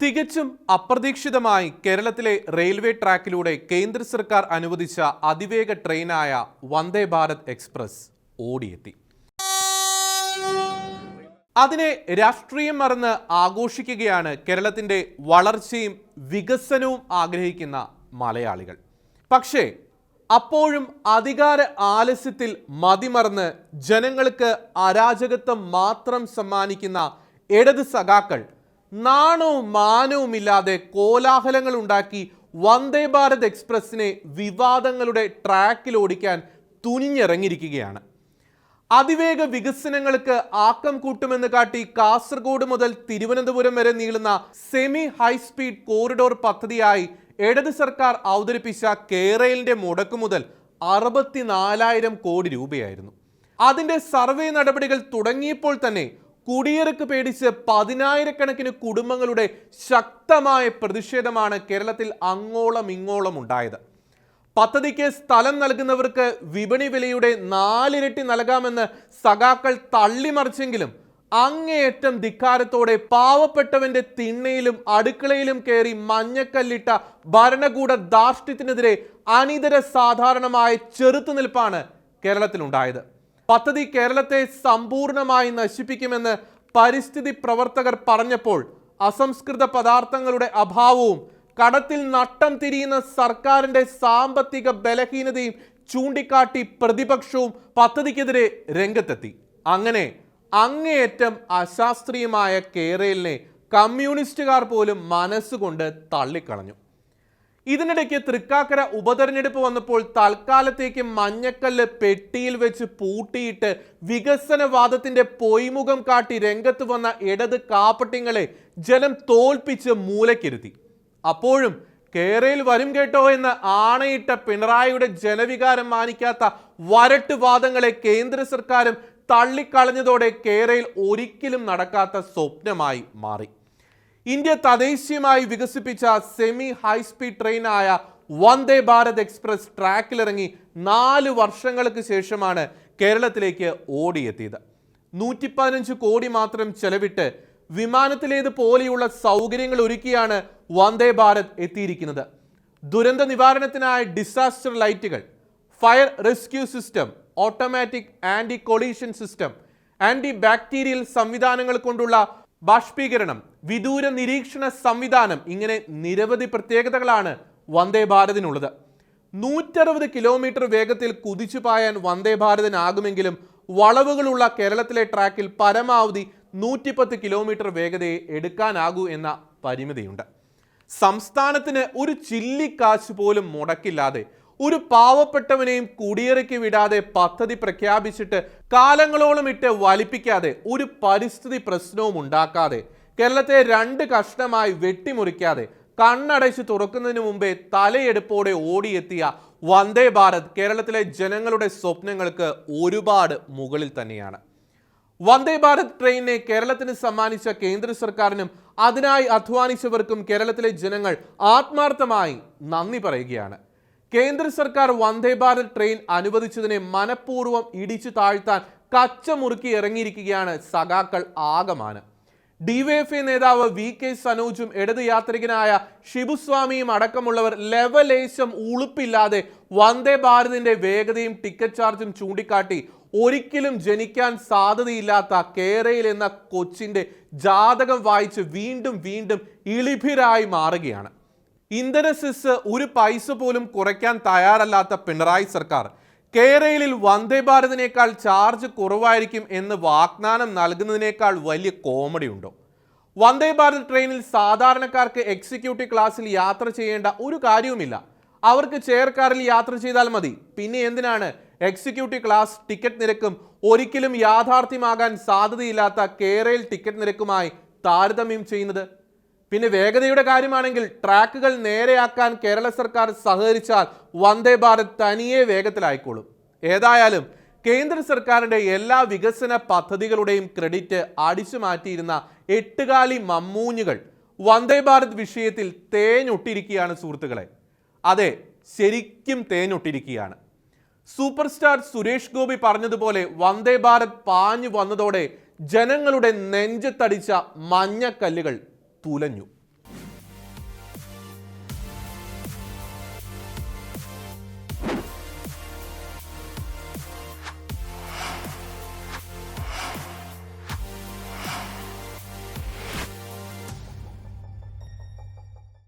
തികച്ചും അപ്രതീക്ഷിതമായി കേരളത്തിലെ റെയിൽവേ ട്രാക്കിലൂടെ കേന്ദ്ര സർക്കാർ അനുവദിച്ച അതിവേഗ ട്രെയിനായ വന്ദേ ഭാരത് എക്സ്പ്രസ് ഓടിയെത്തി. അതിനെ രാഷ്ട്രീയം മറന്ന് ആഘോഷിക്കുകയാണ് കേരളത്തിന്റെ വളർച്ചയും വികസനവും ആഗ്രഹിക്കുന്ന മലയാളികൾ. പക്ഷേ അപ്പോഴും അധികാര ആലസ്യത്തിൽ മതിമറന്ന് ജനങ്ങൾക്ക് അരാജകത്വം മാത്രം സമ്മാനിക്കുന്ന ഇടത് സഖാക്കൾ നാണവും മാനവും ഇല്ലാതെ കോലാഹലങ്ങൾ ഉണ്ടാക്കി വന്ദേ ഭാരത് എക്സ്പ്രസിനെ വിവാദങ്ങളുടെ ട്രാക്കിൽ ഓടിക്കാൻ തുനിഞ്ഞിറങ്ങിയിരിക്കുകയാണ്. അതിവേഗ വികസനങ്ങൾക്ക് ആക്കം കൂട്ടുമെന്ന് കാട്ടി കാസർഗോഡ് മുതൽ തിരുവനന്തപുരം വരെ നീളുന്ന സെമി ഹൈസ്പീഡ് കോറിഡോർ പദ്ധതിയായി ഇടത് സർക്കാർ അവതരിപ്പിച്ച കേരളിന്റെ മുടക്കു മുതൽ അറുപത്തിനാലായിരം കോടി രൂപയായിരുന്നു. അതിന്റെ സർവേ നടപടികൾ തുടങ്ങിയപ്പോൾ തന്നെ കുടിയിറക്ക് പേടിച്ച് പതിനായിരക്കണക്കിന് കുടുംബങ്ങളുടെ ശക്തമായ പ്രതിഷേധമാണ് കേരളത്തിൽ അങ്ങോളം ഇങ്ങോളം ഉണ്ടായത്. പദ്ധതിക്ക് സ്ഥലം നൽകുന്നവർക്ക് വിപണി വിലയുടെ നാലിരട്ടി നൽകാമെന്ന് സഖാക്കൾ തള്ളിമറിച്ചെങ്കിലും അങ്ങേയറ്റം ധിക്കാരത്തോടെ പാവപ്പെട്ടവന്റെ തിണ്ണയിലും അടുക്കളയിലും കയറി മഞ്ഞക്കല്ലിട്ട ഭരണകൂട ധാർഷ്ട്യത്തിനെതിരെ അനിതര സാധാരണമായ ചെറുത്തുനിൽപ്പാണ് കേരളത്തിലുണ്ടായത്. പദ്ധതി കേരളത്തെ സമ്പൂർണമായി നശിപ്പിക്കുമെന്ന് പരിസ്ഥിതി പ്രവർത്തകർ പറഞ്ഞപ്പോൾ അസംസ്കൃത പദാർത്ഥങ്ങളുടെ അഭാവവും കടത്തിൽ നട്ടം തിരിയുന്ന സർക്കാരിന്റെ സാമ്പത്തിക ബലഹീനതയും ചൂണ്ടിക്കാട്ടി പ്രതിപക്ഷവും പദ്ധതിക്കെതിരെ രംഗത്തെത്തി. അങ്ങനെ അങ്ങേയറ്റം അശാസ്ത്രീയമായ കേരളിനെ കമ്മ്യൂണിസ്റ്റുകാർ പോലും മനസ്സുകൊണ്ട് തള്ളിക്കളഞ്ഞു. ഇതിനിടയ്ക്ക് തൃക്കാക്കര ഉപതെരഞ്ഞെടുപ്പ് വന്നപ്പോൾ തൽക്കാലത്തേക്ക് മഞ്ഞക്കല്ല് പെട്ടിയിൽ വെച്ച് പൂട്ടിയിട്ട് വികസനവാദത്തിന്റെ പൊയ്മുഖം കാട്ടി രംഗത്ത് വന്ന ഇടത് കാപ്പട്ടിങ്ങളെ ജനം തോൽപ്പിച്ച് മൂലക്കിരുത്തി അപ്പോഴും കേരയിൽ വരും കേട്ടോ എന്ന് ആണയിട്ട പിണറായിയുടെ ജനവികാരം മാനിക്കാത്ത വരട്ട് വാദങ്ങളെ കേന്ദ്ര സർക്കാരും തള്ളിക്കളഞ്ഞതോടെ കേരയിൽ ഒരിക്കലും നടക്കാത്ത സ്വപ്നമായി മാറി. ഇന്ത്യ തദ്ദേശീയമായി വികസിപ്പിച്ച സെമി ഹൈസ്പീഡ് ട്രെയിനായ വന്ദേ ഭാരത് എക്സ്പ്രസ് ട്രാക്കിലിറങ്ങി നാല് വർഷങ്ങൾക്ക് ശേഷമാണ് കേരളത്തിലേക്ക് ഓടിയെത്തിയത്. നൂറ്റി പതിനഞ്ച് കോടി മാത്രം ചെലവിട്ട് വിമാനത്തിലേത് പോലെയുള്ള സൗകര്യങ്ങൾ ഒരുക്കിയാണ് വന്ദേ ഭാരത് എത്തിയിരിക്കുന്നത്. ദുരന്ത നിവാരണത്തിനായ ഡിസാസ്റ്റർ ലൈറ്റുകൾ fire rescue system automatic anti collision system anti bacterial സംവിധാനങ്ങൾ കൊണ്ടുള്ള ബാഷ്പീകരണം വിദൂര നിരീക്ഷണ സംവിധാനം ഇങ്ങനെ നിരവധി പ്രത്യേകതകളാണ് വന്ദേ ഭാരതിനുള്ളത്. നൂറ്ററുപത് കിലോമീറ്റർ വേഗത്തിൽ കുതിച്ചു പായാൻ വന്ദേ ഭാരതിനാകുമെങ്കിലും വളവുകളുള്ള കേരളത്തിലെ ട്രാക്കിൽ പരമാവധി നൂറ്റിപ്പത്ത് കിലോമീറ്റർ വേഗതയെ എടുക്കാനാകൂ എന്ന പരിമിതിയുണ്ട്. സംസ്ഥാനത്തിന് ഒരു ചില്ലിക്കാശ് പോലും മുടക്കില്ലാതെ ഒരു പാവപ്പെട്ടവനെയും കുടിയിറക്കി വിടാതെ പദ്ധതി പ്രഖ്യാപിച്ചിട്ട് കാലങ്ങളോളം ഇട്ട് വലിപ്പിക്കാതെ ഒരു പരിസ്ഥിതി പ്രശ്നവും ഉണ്ടാക്കാതെ കേരളത്തെ രണ്ട് കഷ്ണമായി വെട്ടിമുറിക്കാതെ കണ്ണടച്ച് തുറക്കുന്നതിന് മുമ്പേ തലയെടുപ്പോടെ ഓടിയെത്തിയ വന്ദേ ഭാരത് കേരളത്തിലെ ജനങ്ങളുടെ സ്വപ്നങ്ങൾക്ക് ഒരുപാട് മുകളിൽ തന്നെയാണ്. വന്ദേ ഭാരത് ട്രെയിനിനെ കേരളത്തിന് സമ്മാനിച്ച കേന്ദ്ര സർക്കാരിനും അതിനായി അധ്വാനിച്ചവർക്കും കേരളത്തിലെ ജനങ്ങൾ ആത്മാർത്ഥമായി നന്ദി പറയുകയാണ്. കേന്ദ്ര സർക്കാർ വന്ദേ ഭാരത് ട്രെയിൻ അനുവദിച്ചതിനെ മനഃപൂർവം ഇടിച്ചു താഴ്ത്താൻ കച്ചമുറുക്കി ഇറങ്ങിയിരിക്കുകയാണ് സഖാക്കൾ ആകമാനം. ഡിവൈഎഫ്ഐ നേതാവ് വി കെ സനോജും ഇടത് യാത്രികനായ ഷിബുസ്വാമിയും അടക്കമുള്ളവർ ലെവലേശം ഉളുപ്പില്ലാതെ വന്ദേ ഭാരതിന്റെ വേഗതയും ടിക്കറ്റ് ചാർജും ചൂണ്ടിക്കാട്ടി ഒരിക്കലും ജനിക്കാൻ സാധ്യതയില്ലാത്ത കേരയിൽ എന്ന കൊച്ചിന്റെ ജാതകം വായിച്ച് വീണ്ടും വീണ്ടും ഇളിഭിരായി മാറുകയാണ്. ഇന്ധന സെസ് ഒരു പൈസ പോലും കുറയ്ക്കാൻ തയ്യാറല്ലാത്ത പിണറായി സർക്കാർ കേരളയിൽ വന്ദേ ഭാരതിനേക്കാൾ ചാർജ് കുറവായിരിക്കും എന്ന് വാഗ്ദാനം നൽകുന്നതിനേക്കാൾ വലിയ കോമഡി ഉണ്ടോ വന്ദേ ഭാരത് ട്രെയിനിൽ സാധാരണക്കാർക്ക് എക്സിക്യൂട്ടീവ് ക്ലാസ്സിൽ യാത്ര ചെയ്യേണ്ട ഒരു കാര്യവുമില്ല. അവർക്ക് ചെയർ കാറിൽ യാത്ര ചെയ്താൽ മതി. പിന്നെ എന്തിനാണ് എക്സിക്യൂട്ടീവ് ക്ലാസ് ടിക്കറ്റ് നിരക്കും ഒരിക്കലും യാഥാർത്ഥ്യമാകാൻ സാധ്യതയില്ലാത്ത കേരളയിൽ ടിക്കറ്റ് നിരക്കുമായി താരതമ്യം ചെയ്യുന്നത്? പിന്നെ വേഗതയുടെ കാര്യമാണെങ്കിൽ ട്രാക്കുകൾ നേരെയാക്കാൻ കേരള സർക്കാർ സഹകരിച്ചാൽ വന്ദേ ഭാരത് തനിയെ വേഗത്തിലായിക്കോളും. ഏതായാലും കേന്ദ്ര സർക്കാരിന്റെ എല്ലാ വികസന പദ്ധതികളുടെയും ക്രെഡിറ്റ് അടിച്ചു മാറ്റിയിരുന്ന എട്ടുകാലി മമ്മൂഞ്ഞുകൾ വന്ദേ ഭാരത് വിഷയത്തിൽ തേഞ്ഞൊട്ടിരിക്കുകയാണ് സുഹൃത്തുക്കളെ. അതെ ശരിക്കും തേഞ്ഞൊട്ടിരിക്കുകയാണ്. സൂപ്പർ സ്റ്റാർ സുരേഷ് ഗോപി പറഞ്ഞതുപോലെ വന്ദേ ഭാരത് പാഞ്ഞു വന്നതോടെ ജനങ്ങളുടെ നെഞ്ചത്തടിച്ച മഞ്ഞക്കല്ലുകൾ തുലഞ്ഞു